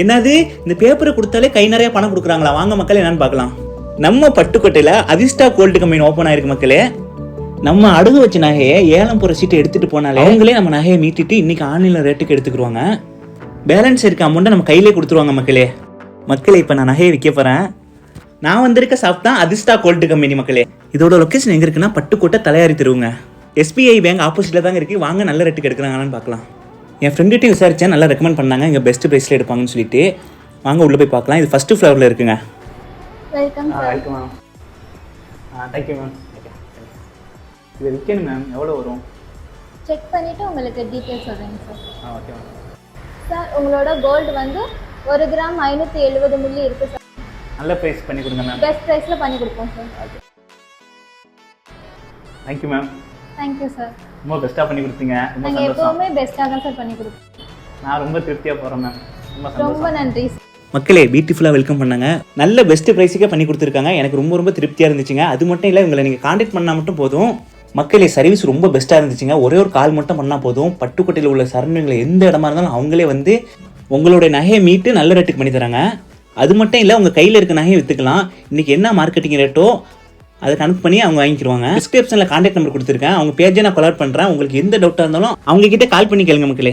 என்னது? இந்த பேப்பரை கொடுத்தாலே கை நிறைய பணம் கொடுக்குறாங்களா? வாங்க மக்கள் என்னன்னு பார்க்கலாம். நம்ம பட்டுக்கோட்டையில் அதிர்ஷ்டா கோல்டு கம்பெனி ஓப்பன் ஆயிருக்கு மக்களே. நம்ம அடகு வச்ச நகையை ஏலம் போகிற சீட்டை எடுத்துட்டு போனாலே அவங்களே நம்ம நகையை மீட்டிட்டு இன்னைக்கு ஆன்லைன் ரேட்டுக்கு எடுத்துக்கிடுவாங்க பேலன்ஸ் இருக்க அமௌண்ட்டை நம்ம கையிலே கொடுத்துருவாங்க மக்களே. மக்களே இப்போ நான் நகையை விற்க போகிறேன் நான் வந்திருக்க ஷாப் தான் அதிர்ஷ்டா கோல்டு கம்பெனி மக்களே. இதோட லொக்கேஷன் எங்கே இருக்குன்னா பட்டுக்கோட்டை தலையாரி தருவாங்க. எஸ்பிஐ பேங்க் ஆப்போசிட்டில் தாங்க இருக்குது வாங்க நல்ல ரேட்டுக்கு எடுக்கிறாங்களான்னு பார்க்கலாம். என் ஃப்ரெண்டுகிட்டையும் விசாரிச்சேன் நல்லா ரெக்கமெண்ட் பண்ணாங்க இங்கே பெஸ்ட் ப்ரைஸில் எடுப்பாங்கன்னு சொல்லிட்டு. வாங்க உள்ளே போய் பார்க்கலாம். இது ஃபஸ்ட்டு ஃப்ளோரில் இருக்குங்க. Welcome sir welcome ma'am ah thank you ma'am இது விற்கணும் மேம் எவ்வளோ வரும்? செக் பண்ணிவிட்டு உங்களுக்கு டீட்டெயில்ஸ் சொல்கிறேங்க சார் ஆ ஓகே மேம் சார் உங்களோட கோல்டு வந்து ஒரு கிராம் ஐநூற்றி எழுபது மில்லி இருக்குது சார் நல்ல ப்ரைஸ் பண்ணி கொடுங்க மேம் பெஸ்ட் ப்ரைஸில் பண்ணி கொடுப்போம் sir thank you ma'am thank you sir ரொம்ப பெஸ்ட்டாக பண்ணி கொடுத்தீங்க. ரொம்ப நாங்கள் சந்தோஷம். எப்போவுமே பெஸ்ட்டாக தான் சார் பண்ணி கொடுப்போம். நான் ரொம்ப திருப்தியாக போகிறேன் மேம் ரொம்ப சந்தோஷம். நன்றி. மக்களே பியூட்டிஃபுல்லாக வெல்கம் பண்ணாங்க. நல்ல பெஸ்ட் ப்ரைஸுக்கே பண்ணி கொடுத்துருக்காங்க. எனக்கு ரொம்ப ரொம்ப திருப்தியாக இருந்துச்சுங்க. அது மட்டும் இல்லை இவங்களை நீங்கள் காண்டாக்ட் பண்ணால் மட்டும் போதும். மக்களே சர்வீஸ் ரொம்ப பெஸ்ட்டாக இருந்துச்சுங்க. ஒரே ஒரு கால் மட்டும் பண்ணால் போதும். பட்டுக்கோட்டையில் உள்ள சரௌண்டிங்கில் எந்த இடமா இருந்தாலும் அவங்களே வந்து உங்களுடைய நகையை மீட்டு நல்ல ரேட்டுக்கு பண்ணி தராங்க. அது மட்டும் இல்லை உங்கள் கையில் இருக்க நகையை விற்றுக்கலாம் இன்றைக்கி என்ன மார்க்கெட்டிங் ரேட்டோ அதை கனெக்ட் பண்ணி அவங்க வாங்கிக்கிடுவாங்க டிஸ்கிரிப்ஷனில் காண்டாக்ட் நம்பர் கொடுத்துருக்கேன். அவங்க பேஜை நான் கொலாட் பண்ணுறேன் உங்களுக்கு எந்த டவுட்டாக இருந்தாலும் அவங்க கிட்டே கால் பண்ணி கேளுங்க மக்களே.